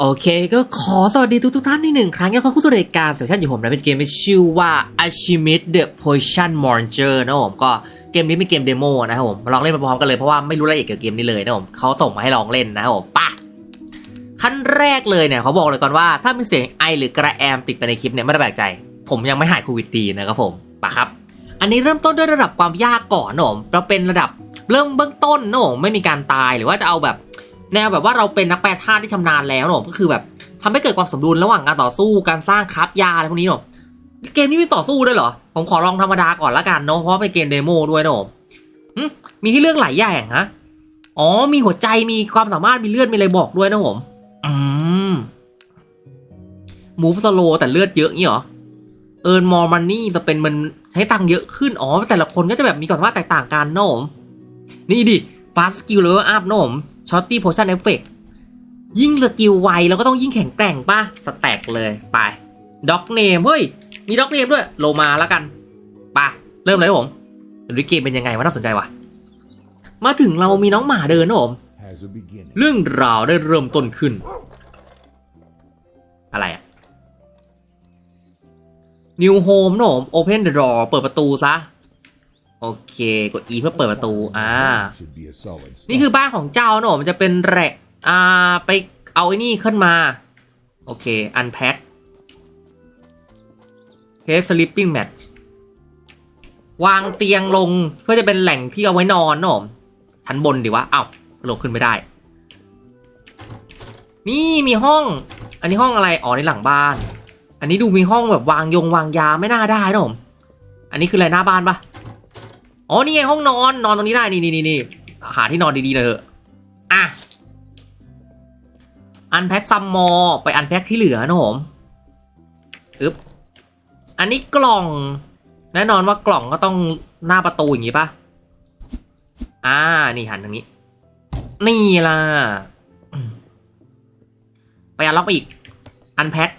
โอเคก็ขอสวัสดีทุกทุกท่านที่หนึ่งครั้งยังเข้าสู่รายการเซสชั่นอยู่ผมนะเป็นเกมที่ชื่อว่า Achievement the Potion Monster นะผมก็เกมนี้เป็นเกมเดโมนะครับผมมาลองเล่นไปพร้อมกันเลยเพราะว่าไม่รู้รายละเอียดเกี่ยวกับเกมนี้เลยนะผมเขาส่งมาให้ลองเล่นนะครับผมปะขั้นแรกเลยเนี่ยเขาบอกเลยก่อนว่าถ้ามีเสียงไอหรือกระแอมติดไปในคลิปเนี่ยไม่ต้องแปลกใจ ผมยังไม่หายโควิดดีนะครับผมปะครับ อันนี้เริ่มต้นด้วยระดับความยากก่อนนะผมเราเป็นระดับเริ่มเบื้องต้นนะผมไม่มีการตายหรือว่าจะเอาแบบ แนวแบบว่าเราเป็นนักแปลธาตุที่ชำนาญแล้วเนอะก็คือแบบทำให้เกิดความสมดุลระหว่างการต่อสู้การสร้างคราฟยาอะไรพวกนี้เนอะเกมนี้มีต่อสู้ด้วยเหรอ ผมขอลองธรรมดาก่อนละกันเนาะเพราะเป็นเกมเดโมด้วยเนอะมีให้เลือกหลายอย่างฮะอ๋อมีหัวใจมีความสามารถมีเลือดมีอะไรบอกด้วยนะผมอืมมูฟสโลแต่เลือดเยอะงี้เหรอเอิร์นมอร์มันนี่จะเป็นมันใช้ตังค์เยอะขึ้นอ๋อแต่ละคนก็จะแบบมีความสามารถแตกต่างกันเนอะผมนี่ดิ ฟาสกิลเลเวลอัพนะผมช็อตตี้โพชั่นเอฟเฟกยิ่งสกิลไวเราก็ต้องยิ่งแข็งแกร่งป่ะ สแต็กเลยไปด็อกเนมเฮ้ย มีด็อกเนมด้วย โลมาแล้วกันไปเริ่มเลยครับผมเดี๋ยวดูเกมเป็นยังไงวะน่าสนใจว่ะมาถึงเรามีน้องหมาเดินนะผม has a beginning. เรื่องราวได้เริ่มต้นขึ้น อะไรอะ New Home นะผม Open the door เปิดประตูซะ โอเค กด E เพื่อเปิดประตู อ่า นี่คือบ้านของเจ้าเนอะมันจะเป็นแรกอ่า ไปเอาไอ้นี่ขึ้นมา โอเค อันแพ็คเฮดสลิปปิ้งแมทวางเตียงลงเพื่อจะเป็นแหล่งที่เอาไว้นอนเนอะชั้นบนดีวะอ้าวลงขึ้นไม่ได้ นี่มีห้อง อันนี้ห้องอะไร อ๋อในหลังบ้าน อันนี้ดูมีห้องแบบวางยงวางยาไม่น่าได้นะผมอันนี้คืออะไรหน้าบ้านปะ อ๋อนี่ไงห้องนอนนอนตรงนี้ได้นี่นี่นี่นี่หาที่นอนดีๆเลยเถอะอะอันแพ็คซัมมอร์ไปอันแพ็คที่เหลือนะผมอึ๊บอันนี้กล่อง แน่นอนว่ากล่องก็ต้องหน้าประตูอย่างนี้ปะอ่า นี่หันทางนี้ นี่ล่ะ ไปอันล็อกไปอีก อันแพ็ค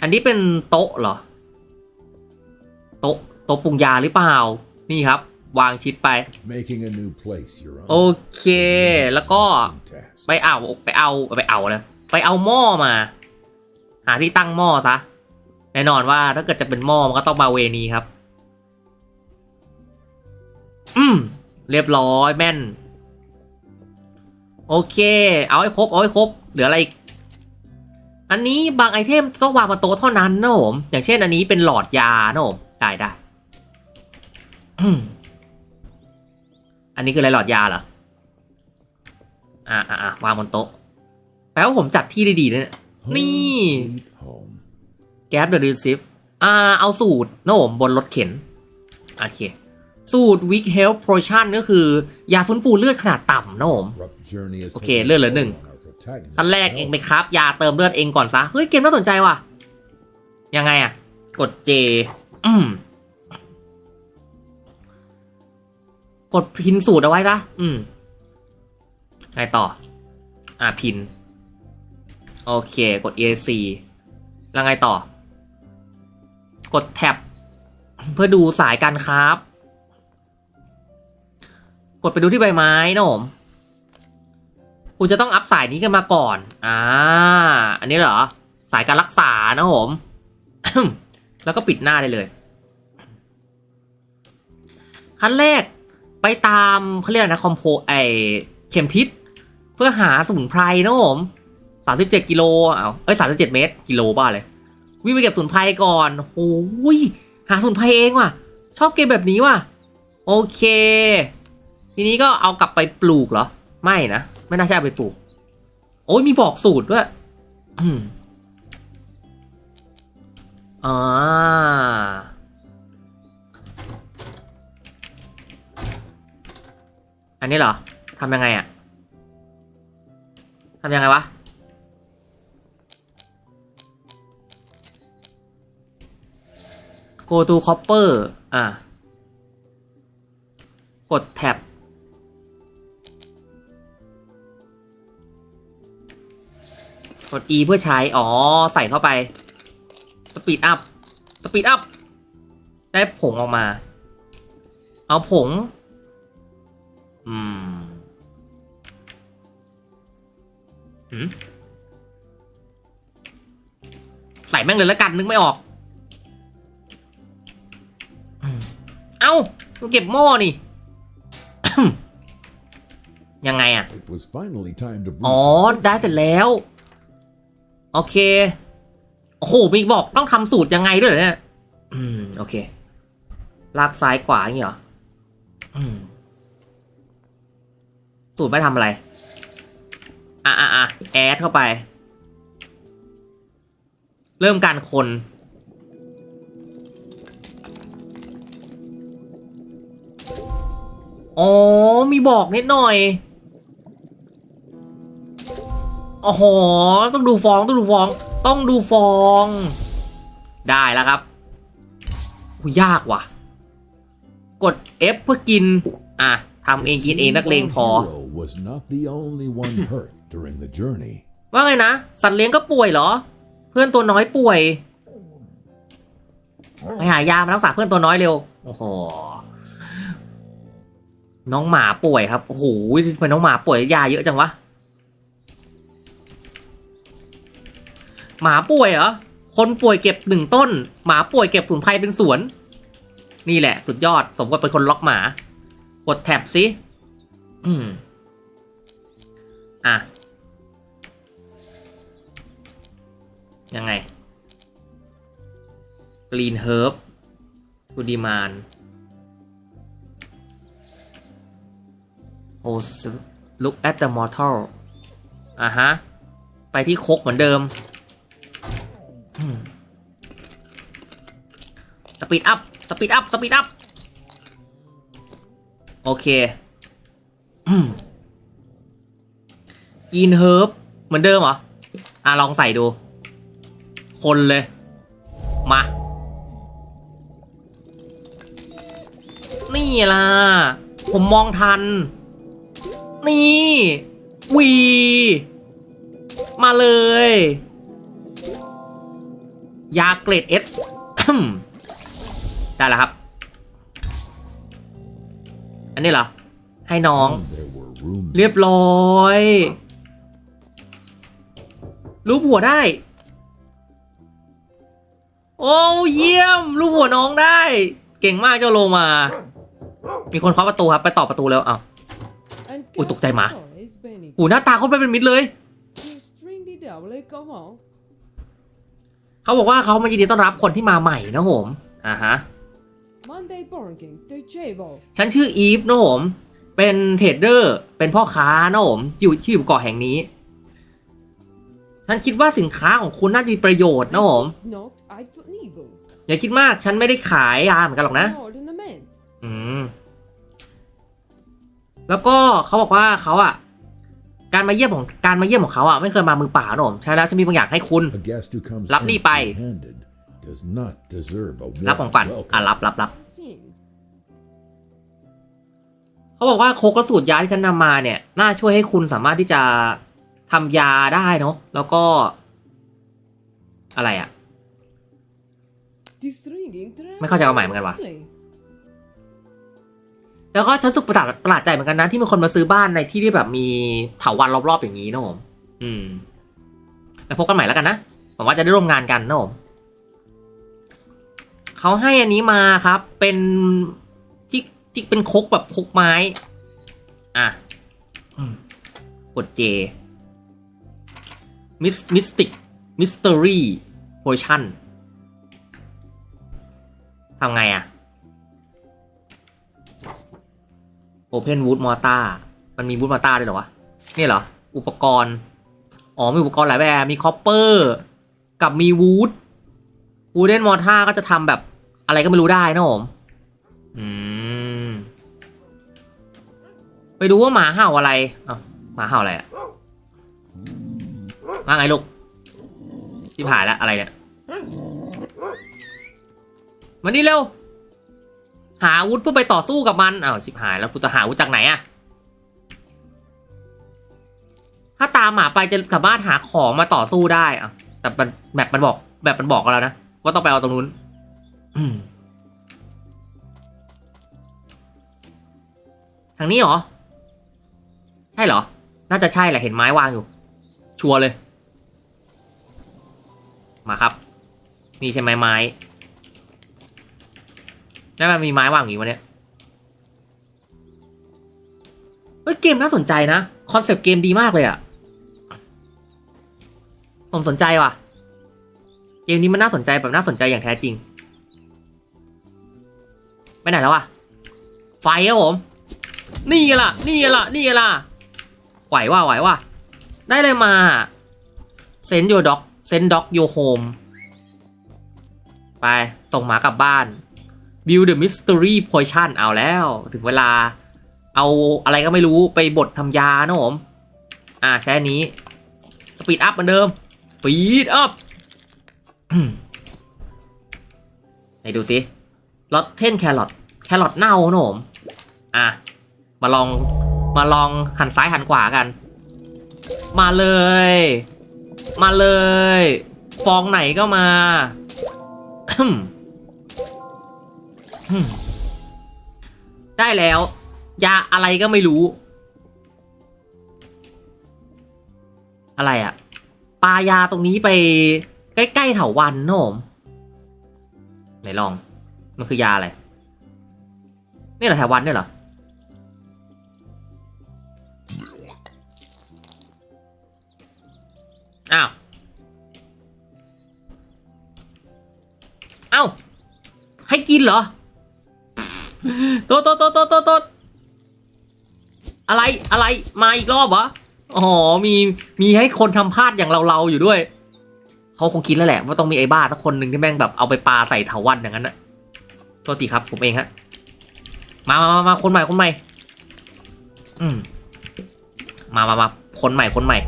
อันนี้เป็นโต๊ะเหรอ โต๊ะโต๊ะปรุงยาหรือเปล่า นี่ครับ วางชิดไป Making a new place your own. โอเค แล้วก็ Task. ไปเอาไปเอาไปเอาเลยไปเอาหม้อมา หาที่ตั้งหม้อซะแน่นอนว่าถ้าเกิดจะเป็นหม้อมันก็ต้องมาเวนี้ครับ อืมเรียบร้อยแม่น โอเค เอาให้ครบเอาให้ครบเหลืออะไรอีกอันนี้บางไอเทมต้องวางบนโต๊ะเท่านั้นนะผมอย่างเช่นอันนี้เป็นหลอดยานะผมได้ได้ อืมอันนี้คืออะไรหลอดยาเหรออ่าอ่าอ่าวางบนโต๊ะ แปลว่าผมจัดที่ได้ดีนะเนี่ย Home Nee. sweet home. แก๊ปเดอะรีซิฟอ่า เอาสูตรนะผมบนรถเข็น โอเค สูตร Weak Health Potion ก็คือ ยาฟื้นฟูเลือดขนาดต่ำนะผม Rough journey has Okay, taken เลื่อนเหลือ toll หนึ่ง on our protagonist. ขั้นแรกเองไปครับ ยาเติมเลือดเองก่อนซะ เฮ้ย เกมน่าสนใจว่ะ ยังไงอะ กด J อืม กดพินสูตรเอาไว้ซะอืมไงต่อ อ่าพิน โอเค กด EAC แล้วไงต่อ กดแท็บ เพื่อดูสายการครับ กดไปดูที่ใบไม้นะผมคุณจะต้องอัพสายนี้กันมาก่อน อ่า อันนี้เหรอ สายการรักษานะผม แล้วก็ปิดหน้าได้เลย ขั้นแรก ตามเขาเรียกนะคอมโพไอเข็มทิศเพื่อหาสมุนไพรนะผมสามสิบเจ็ดกิโลเอาเอ้ยสามสิบเจ็ดเมตร กิโลบ้าเลย วิ่งไปเก็บสมุนไพรก่อนโอ้ยหาสมุนไพรเองว่ะ ชอบเกมแบบนี้ว่ะ โอเค ทีนี้ก็เอากลับไปปลูกเหรอ ไม่นะ ไม่น่าใช่เอาไปปลูก โอ้ยมีบอกสูตรด้วยอืมอ่า อันนี้เหรอทำยังไงอะทำยังไงวะ go to copper อะ กดแท็บ กด E เพื่อใช้ อ๋อ ใส่เข้าไป สปีดอัพ สปีดอัพ ได้ผงออกมา เอาผง อืมหืมใส่แม่งเลยแล้วกันนึกไม่ออกอืมเอ้ามันเก็บหม้อนี่ ยังไงอะ It was finally time to อ๋อ brew ได้เสร็จแล้ว โอเค โอ้โห มีบอกต้องทำสูตรยังไงด้วยเหรอเนี่ย อืม โอเค ลากซ้ายขวาอย่างงี้เหรอ อืม สูตรไม่ทำอะไร อะอะอะแอดเข้าไป เริ่มการคน อ๋อ มีบอกนิดหน่อย โอ้โห ต้องดูฟอง ต้องดูฟอง ต้องดูฟอง ได้แล้วครับหูยากว่ะ กด F เพื่อกิน อะทำเองกินเองนักเลงพอ was not the only one hurt during the journey. ว่าไงนะ สัตว์เลี้ยงก็ป่วยเหรอ เพื่อนตัวน้อยป่วย ไปหายามารักษาเพื่อนตัวน้อยเร็ว โอ้โห น้องหมาป่วยครับ โอ้โหทำไมน้องหมาป่วยยาเยอะจังวะ หมาป่วยเหรอ คนป่วยเก็บหนึ่งต้น หมาป่วยเก็บสมุนไพรเป็นสวน นี่แหละ สุดยอด สมกับเป็นคนล็อกหมา กดแท็บสิ อืม อะ ยังไง Green Herb to demand โอ้ look at the mortal อะฮะ ไปที่คกเหมือนเดิมสปีดอัพ สปีดอัพ สปีดอัพ โอเคอิ นเฮิร์บเหมือนเดิมเหรอ อะ ลองใส่ดู คนเลย มา นี่ล่ะ ผมมองทัน นี่วี มาเลย ยาเกรดเอสได้แล้วครับ อันนี้เหรอ ให้น้อง There were rooms. เรียบร้อย รูปหัวได้ โอ้เยี่ยม รูปหัวน้องได้ เก่งมากเจ้าโลมา มีคนเคาะประตูครับ ไปต่อประตูแล้วอ้าว And Ui, tục chạy mà. is Benny. หูหน้าตาเขาไม่เป็นมิตรเลย เขาบอกว่าเขามายินดีต้อนรับคนที่มาใหม่นะผมอ่าฮะฉันชื่ออีฟนะผม เป็นเทรดเดอร์ เป็นพ่อค้านะผมอยู่ที่อยู่เกาะแห่งนี้ ฉันคิดว่าสินค้าของคุณน่าจะมีประโยชน์นะผม Not I don't evil. อย่าคิดมากฉันไม่ได้ขายยาเหมือนกันหรอกนะ More than a man. อืม แล้วก็เขาบอกว่าเขาอะ การมาเยี่ยมของการมาเยี่ยมของเขาอะไม่เคยมามือเปล่านะผมใช่แล้วจะมีบางอย่างให้คุณ A guest who comes Lắp đi bay. empty-handed does not deserve a รับของ warm ฝัน welcome. อะรับรับรับ Sin. เขาบอกว่าโคกและสูตรยาที่ฉันนำมาเนี่ย น่าช่วยให้คุณสามารถที่จะ ทำยาได้เนาะแล้วก็ อะไรอะ The stringing ไม่เข้าใจความหมายเหมือนกันวะแล้วก็ฉันรู้สึกประหลาดประหลาดใจเหมือนกันนะที่มีคนมาซื้อบ้านในที่ที่แบบมีเถาวันรอบๆอย่างนี้นะผมอืม แล้วพบกันใหม่แล้วกันนะหวังว่าจะได้ร่วมงานกันนะผมเขาให้อันนี้มาครับ เป็นจิกจิกเป็นครกแบบครกไม้ อะอืมกดเจ มิสมิสติกมิสเตอรี่โพชั่นทำไงอะ Open Wood Mortar มันมี Wood Mortar ด้วยเหรอวะ นี่เหรอ อุปกรณ์ อ๋อ มีอุปกรณ์หลายแบบ มีคอปเปอร์ กับมี Wood Wooden Mortar ก็จะทำแบบอะไรก็ไม่รู้ได้นะผม อืม ไปดูว่าหมาเห่าอะไรอ้าหมาเห่าอะไรอะ มาไงลูกที่ผ่านแล้วอะไรเนี่ยมานี่เร็ว หาอาวุธเพื่อไปต่อสู้กับมันอ้าวชิบหายแล้วกูจะหาอาวุธจากไหนอะถ้าตามหมาไปจะสามารถหาของมาต่อสู้ได้อะแต่มันแบบมันบอก แบบมันบอกกันแล้วนะว่าต้องไปเอาตรงนู้นทางนี้เหรอ ใช่เหรอ น่าจะใช่แหละเห็นไม้วางอยู่ ชัวร์เลย มาครับ นี่ใช่ไหมไม้แล้วมันมีไม้วางอย่างงี้วะเนี่ยเฮ้ยเกมน่าสนใจนะ คอนเซปต์เกมดีมากเลยอะผมสนใจว่ะ เกมนี้มันน่าสนใจแบบน่าสนใจอย่างแท้จริง ไปไหนแล้วอะไฟครับผม นี่ล่ะ นี่ล่ะ นี่ล่ะ ไหวว่าไหวว่า ได้เลยมา เซนโยด็อก เซนด็อกโยโฮมไป ส่งหมากลับบ้าน Build the Mystery Potion เอาแล้ว ถึงเวลา เอาอะไรก็ไม่รู้ไปบดทำยานะผม อ่าใช้อันนี้ สปีดอัพเหมือนเดิม สปีดอัพไหนดูสิลอตเทนแครอทแครอทเน่านะผม อะ มาลองมาลองหันซ้ายหันขวากัน มาเลย มาเลย ฟองไหนก็มาได้แล้ว ยาอะไรก็ไม่รู้ อะไรอะปลายาตรงนี้ไป ใกล้ๆเถาวันนะผมไหนลอง มันคือยาอะไร นี่เหรอเถาวันเนี่ยเหรอ อ้าว เอ้า ให้กินเหรอ โตโตโตโตโตโตอะไร อะไร มาอีกรอบเหรอ อ๋อ มี มีให้คนทำพลาดอย่างเราๆอยู่ด้วย เขาคงคิดแล้วแหละ ว่าต้องมีไอ้บ้าสักคนหนึ่งที่แม่งแบบเอาไปปลาใส่เถาวันอย่างนั้นนะตัวตีครับ ผมเองฮะ มามามามาคนใหม่ คนใหม่ อืม มามามาคนใหม่ คนใหม่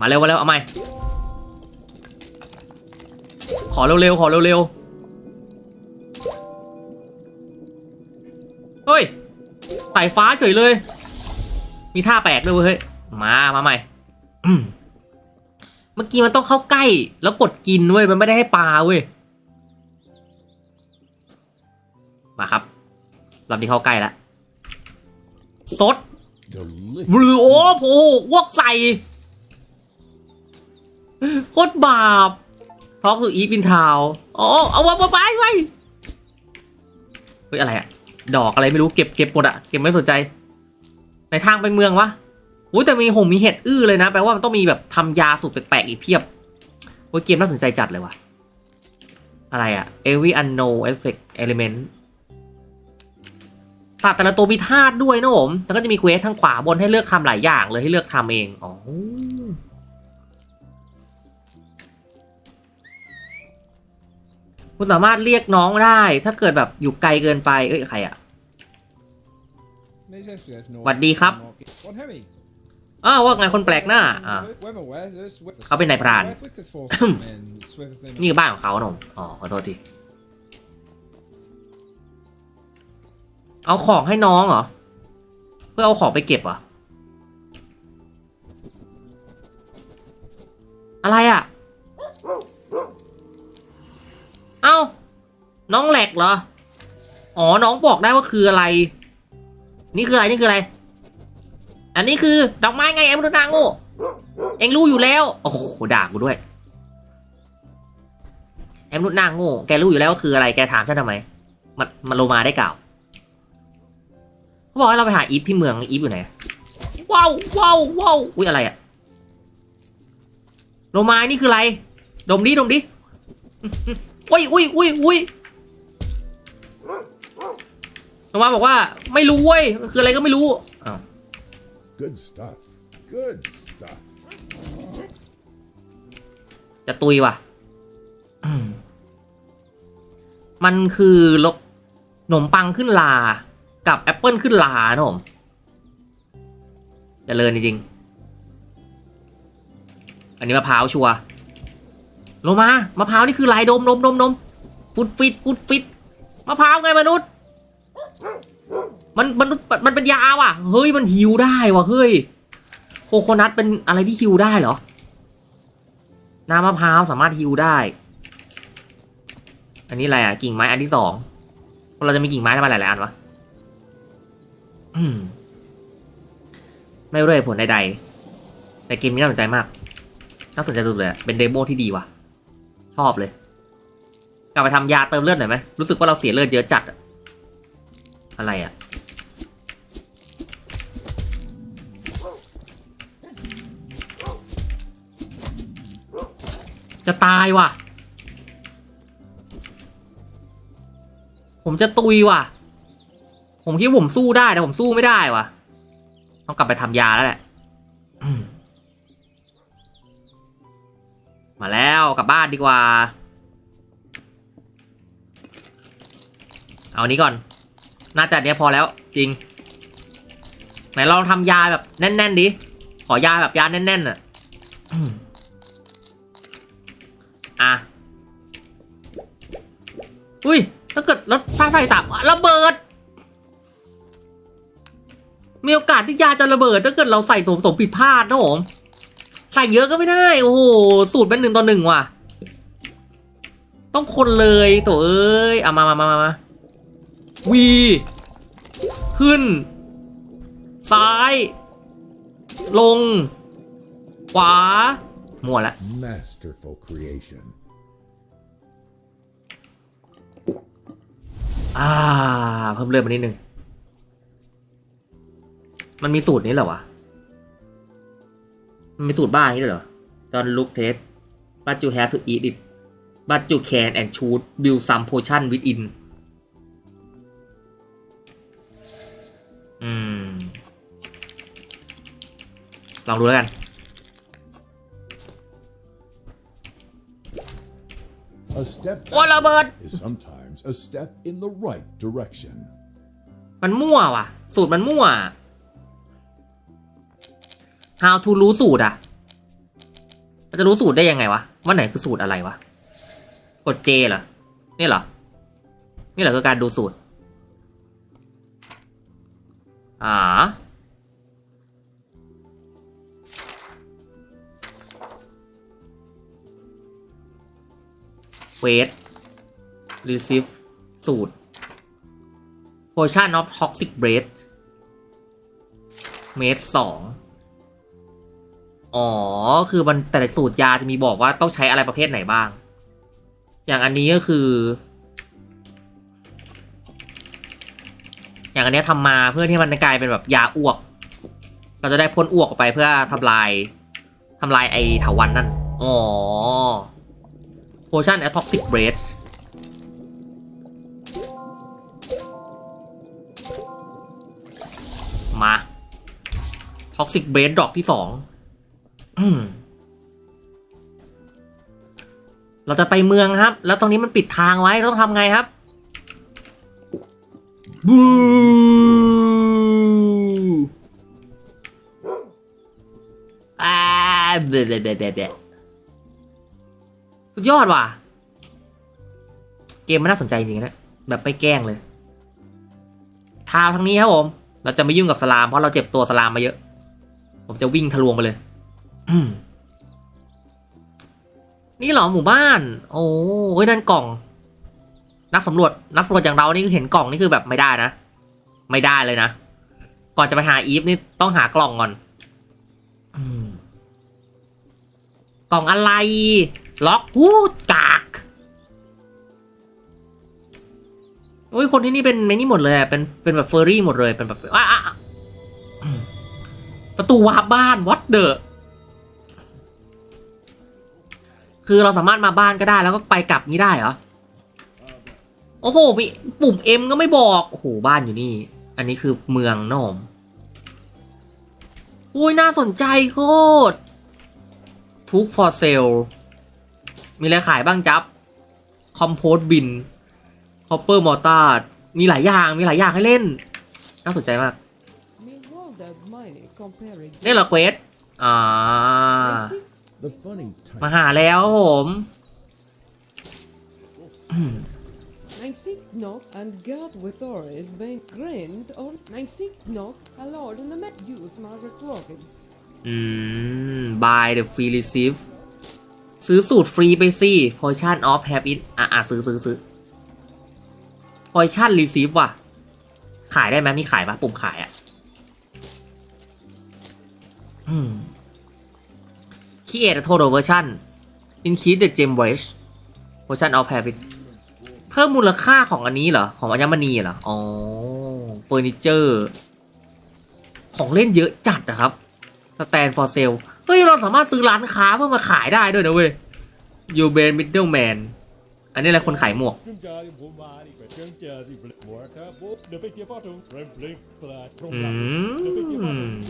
มาเร็วมาเร็วเอาใหม่ขอเร็วๆขอเร็วๆเฮ้ยสายฟ้าเฉยเลย มีท่าแปลกด้วยเว้ยเฮ้ยมามาใหม่อืมเมื่อกี้มันต้องเข้าใกล้ แล้วกดกินเว้ยมันไม่ได้ให้ปลาเว้ยมาครับรอบนี้เข้าใกล้แล้วซด Delicious. หรือโอ้โหวกใส่ โคตรบาปท็อกคืออีฟินทาวอ๋อเอาวาไปไปเฮ้ยอะไรอะดอกอะไรไม่รู้เก็บเก็บหมดอะเก็บไม่สนใจ ในทางไปเมืองวะอุ้ยแต่มีหงมีเห็ดอื้อเลยนะแปลว่ามันต้องมีแบบทำยาสูตรแปลกๆอีกเพียบโอ้ยเกมน่าสนใจจัดเลยว่ะอะไรอะ every unknown effect element สัตว์แต่ละตัวมีธาตุด้วยนะผมแล้วก็จะมีเควสทางขวาบนให้เลือกทำหลายอย่างเลยให้เลือกทำเอง อ๋อ คุณสามารถเรียกน้องได้ ถ้าเกิดแบบอยู่ไกลเกินไป เอ้ยใครอะหวัดดีครับอ้าวว่าไงคนแปลกหน้าอ่าเขาเป็นนายพราน นี่คือบ้านของเขาหนมอ๋อขอโทษที เอาของให้น้องเหรอ เพื่อเอาของไปเก็บเหรอ อะไรอะ เอ้า น้องแหลกเหรอ อ๋อ น้องบอกได้ว่าคืออะไร นี่คืออะไรนี่คืออะไร อันนี้คือดอกไม้ไงไอ้มนุษย์นางโง่เอ็งรู้อยู่แล้ว โอ้โหด่ากูด้วยไอ้มนุษนางโง่ แกรู้อยู่แล้วว่าคืออะไร แกถามฉันทำไม มันมันโลมาได้กล่าวเขาบอกให้เราไปหาอีฟที่เมือง อีฟอยู่ไหน ว้าวว้าวว้าวอุ้ยอะไรอะโลมานี่คืออะไร ดมดิ ดมดิ อุ้ยอุ้ยอุ้ยอุ้ยโลมาบอกว่าไม่รู้เว้ยมันคืออะไรก็ไม่รู้อ้าว Good stuff. Good stuff. จะตุยว่ะอืมมันคือลบขนมปังขึ้นลา กับแอปเปิลขึ้นลานะผมเจริญจริงๆอันนี้มะพร้าวชัวร์ โลมามะพร้าวนี่คือลายดมนมนมนมฟุตฟิตฟุตฟิตมะพร้าวไงมนุษย์ มันมันมันเป็นยาว่ะ เฮ้ยมันฮิวได้ว่ะเฮ้ยโคโคนัทเป็นอะไรที่ฮิวได้เหรอ น้ำมะพร้าวสามารถฮิวได้ อันนี้อะไรอะกิ่งไม้อันที่สองเราจะมีกิ่งไม้ทำไมหลายๆอันวะไม่รู้เหตุผลใดๆแต่เกมนี้น่าสนใจมาก น่าสนใจสุดเลย เป็นเดโมที่ดีว่ะ ชอบเลย กลับไปทำยาเติมเลือดหน่อยไหมรู้สึกว่าเราเสียเลือดเยอะจัดอะอะไรอะจะตายว่ะ ผมจะตุยว่ะ ผมคิดว่าผมสู้ได้แต่ผมสู้ไม่ได้ว่ะ ต้องกลับไปทำยาแล้วแหละ มาแล้วกลับบ้านดีกว่า เอานี้ก่อน น่าจะเนี้ยพอแล้วจริง ไหนลองทำยาแบบแน่น ๆดิ ขอยาแบบยาแน่นๆอะอืมอะ อุ้ย ถ้าเกิดรถไฟไฟสับระเบิด มีโอกาสที่ยาจะระเบิด ถ้าเกิดเราใส่สมสมผิดพลาดนะผม ใส่เยอะก็ไม่ได้ โอ้โห สูตรเป็นหนึ่งต่อหนึ่งว่ะ ต้องคนเลยโถเอ้ยเอามามามามามาวีขึ้น ซ้าย ลง ขวา มั่วละ Masterful creation. อ่า เพิ่มเลือดมานิดนึง มันมีสูตรนี้เหรอวะ มันมีสูตรบ้าอย่างนี้ด้วยเหรอ Don't look test but you have to eat it but you can and should build some potion within อืม ลองดูแล้วกัน A step โอ้ยระเบิด is sometimes a step in the right direction. มันมั่วว่ะ สูตรมันมั่ว How to รู้สูตรอะจะรู้สูตรได้ยังไงวะว่าไหนคือสูตรอะไรวะ กด J เหรอ นี่เหรอ นี่เหรอคือการดูสูตร อ่า เวท receive สูตร potion of toxic breath เมตรสอง อ๋อ คือมันแต่ละสูตรยาจะมีบอกว่าต้องใช้อะไรประเภทไหนบ้าง อย่างอันนี้ก็คือ อย่างอันนี้ยทำมาเพื่อที่มันจะกลายเป็นแบบยาอ้วก เราจะได้พ่นอ้วกออกไปเพื่อทำลายทำลายไอเถาวันนั่น อ๋อ potion of toxic breath มาท็อกซิกเบสดรอปที่สอง เราจะไปเมืองครับ แล้วตรงนี้มันปิดทางไว้ต้องทำไงครับบูอ่าเบเบเบเบเบสุดยอดว่ะ เกมมันน่าสนใจจริงๆนะ แบบไม่แกล้งเลย ทาวทางนี้ครับผม เราจะไม่ยุ่งกับสลามเพราะเราเจ็บตัวสลามมาเยอะ ผมจะวิ่งทะลวงไปเลย นี่เหรอหมู่บ้าน โอ้เฮ้ยนั่นกล่อง นักสำรวจ นักสำรวจอย่างเรานี่คือเห็นกล่องนี่คือแบบไม่ได้นะ ไม่ได้เลยนะ ก่อนจะไปหาอีฟนี่ต้องหากล่องก่อนกล่องอะไร ล็อกหูกากโอ้ยคนที่นี่เป็นในนี่หมดเลยเป็นเป็นแบบเฟอร์รี่หมดเลยเป็นแบบอะประตูวาบ้านวัดเดอะ คือเราสามารถมาบ้านก็ได้แล้วก็ไปกลับนี้ได้เหรอ โอ้โหมีปุ่มเอ็มก็ไม่บอก โอ้โห บ้านอยู่นี่ อันนี้คือเมืองนะผมโอ้ยน่าสนใจโคตรทุก for sale มีอะไรขายบ้างจับ คอมโพสบิน คอปเปอร์มอร์ตาร์มีหลายอย่าง มีหลายอย่างให้เล่น น่าสนใจมาก Meanwhile, the mining comparing. นี่เหรอเควส อ่า Nancy, The funny type. มาหาแล้วครับผมอืม Nancy, not and God with or is being grand or Nancy, not allowed in the met use Margaret Walking. อืม buy the free receive ซื้อสูตรฟรีไปสิ potion of habit อะอะซื้อซื้อซื้อ potion receive ว่ะ ขายได้ไหมมีขายปะปุ่มขายอะ อืม create a total version increase the gem range potion of habit เพิ่มมูลค่าของอันนี้เหรอ ของอัญมณีเหรอ อ๋อเฟอร์นิเจอร์ ของเล่นเยอะจัดนะครับ stand for sale เฮ้ย เราสามารถซื้อร้านค้าเพื่อมาขายได้ด้วยนะเว้ย you b a n middleman อันนี้อะไรคนขายหมวกที่ผมมานี่เป็นเครื่อรับผมเดี๋ยวไปเกี่ยวข้าวตรงเรมเพลิงปลาตรงอืหลังมเดี๋ยวไปเกี่ยวข้าวตรงเ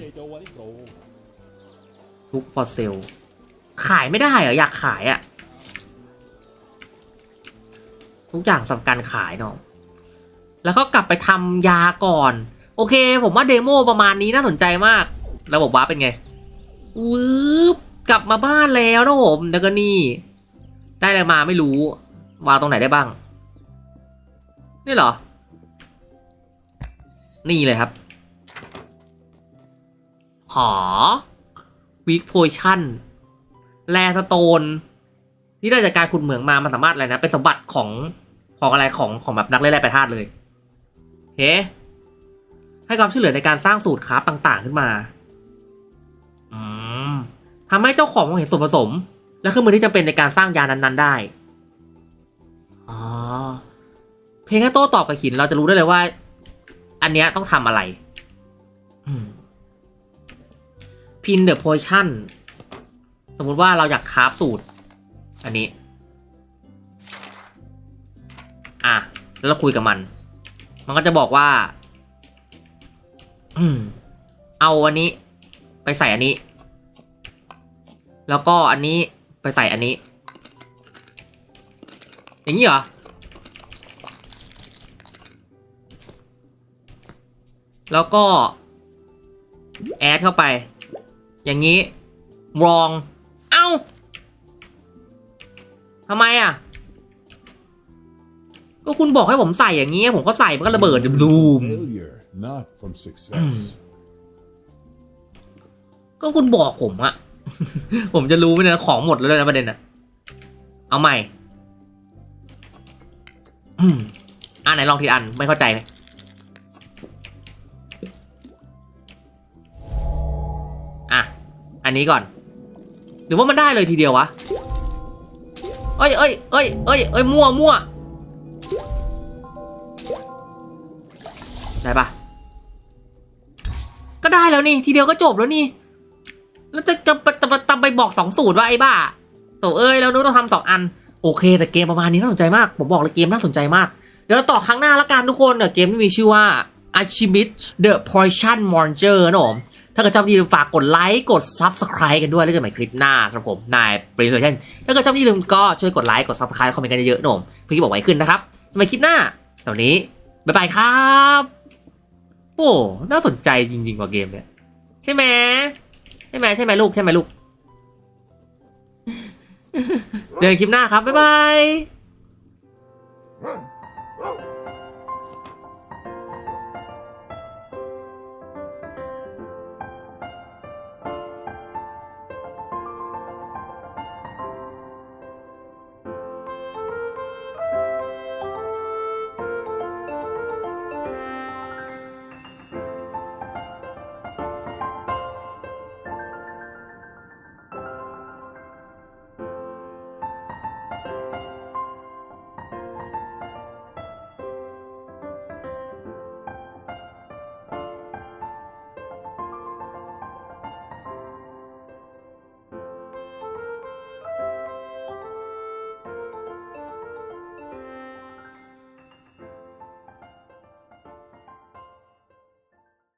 จโขายไม่ได้เหรออยากขายอะ่ะทุกอย่างสำหรับการขายเนาะแล้วก็กลับไปทำยาก่อน โอเค ผมว่าเดโมประมาณนี้น่าสนใจมาก ระบบว้าเป็นไงวืบกลับมาบ้านแล้วนะผมแล้วก็นี่ ได้อะไรมาไม่รู้วางตรงไหนได้บ้าง นี่เหรอ นี่เลยครับ หอวิกโพชั่น แรสโตน ที่ได้จากการขุดเหมืองมามันสามารถอะไรนะเป็นสมบัติของของอะไรของของแบบนักเล่นแร่แปรธาตุเลยเฮให้ความช่วยเหลือในการสร้างสูตรคราฟต่าง ๆ ขึ้นมา อืมทำให้เจ้าของมองเห็นส่วนผสม และเครื่องมือที่จำเป็นในการสร้างยานั้นๆได้ อ๋อ เพียงแค่โต้ตอบกับหินเราจะรู้ได้เลยว่า อันเนี้ยต้องทำอะไรพินเดอะโพชั่น สมมุติว่าเราอยากคราฟสูตร อันนี้ อะ แล้วเราคุยกับมัน มันก็จะบอกว่าอืมเอาอันนี้ ไปใส่อันนี้ แล้วก็อันนี้ไปใส่อันนี้ อย่างนี้เหรอ แล้วก็ แอดเข้าไป อย่างนี้รองเอ้า ทำไมอะ ก็คุณบอกให้ผมใส่อย่างนี้ ผมก็ใส่มันก็ระเบิดดูม Failure, not from success. ก็คุณบอกผมอะ ผมจะรู้ไหมเนี่ยของหมดแล้วด้วยนะประเด็นอะเอาใหม่อืมอ่าไหนลองทีอันไม่เข้าใจไหมอะ อันนี้ก่อน หรือว่ามันได้เลยทีเดียววะ เอ้ยเอ้ยเอ้ยเอ้ยเอ้ยมั่วมั่วได้ปะก็ได้แล้วนี่ ทีเดียวก็จบแล้วนี่ แล้วจะจะจะจะไปบอกสองสูตรว่าไอ้บ้าโตเอ้ยแล้วนู้นต้องทำสองอัน โอเค แต่เกมประมาณนี้น่าสนใจมาก ผมบอกเลยเกมน่าสนใจมาก เดี๋ยวเราต่อครั้งหน้าละกันทุกคนเนี่ยเกมที่มีชื่อว่า Archimid The Poison Monster นะผม ถ้าเกิดชอบอย่าลืมฝากกดไลค์กด Subscribe กันด้วยแล้วเจอกันใหม่คลิปหน้าสำหรับผมนาย p r e s e n t a t i o n ถ้าเกิดชอบอย่าลืมก็ช่วยกดไลค์กด Subscribe คอมเมนต์กันเยอะๆนะผมเพื่อที่บอกไว้ขึ้นนะครับสำหรับคลิปหน้าตอนนี้บ๊ายบายครับโอ้น่าสนใจจริงๆว่าเกมเนี่ยใช่ไหมใช่ไหมใช่ไหมลูกใช่ไหมลูกเจอกันคลิปหน้าครับบ๊ายบาย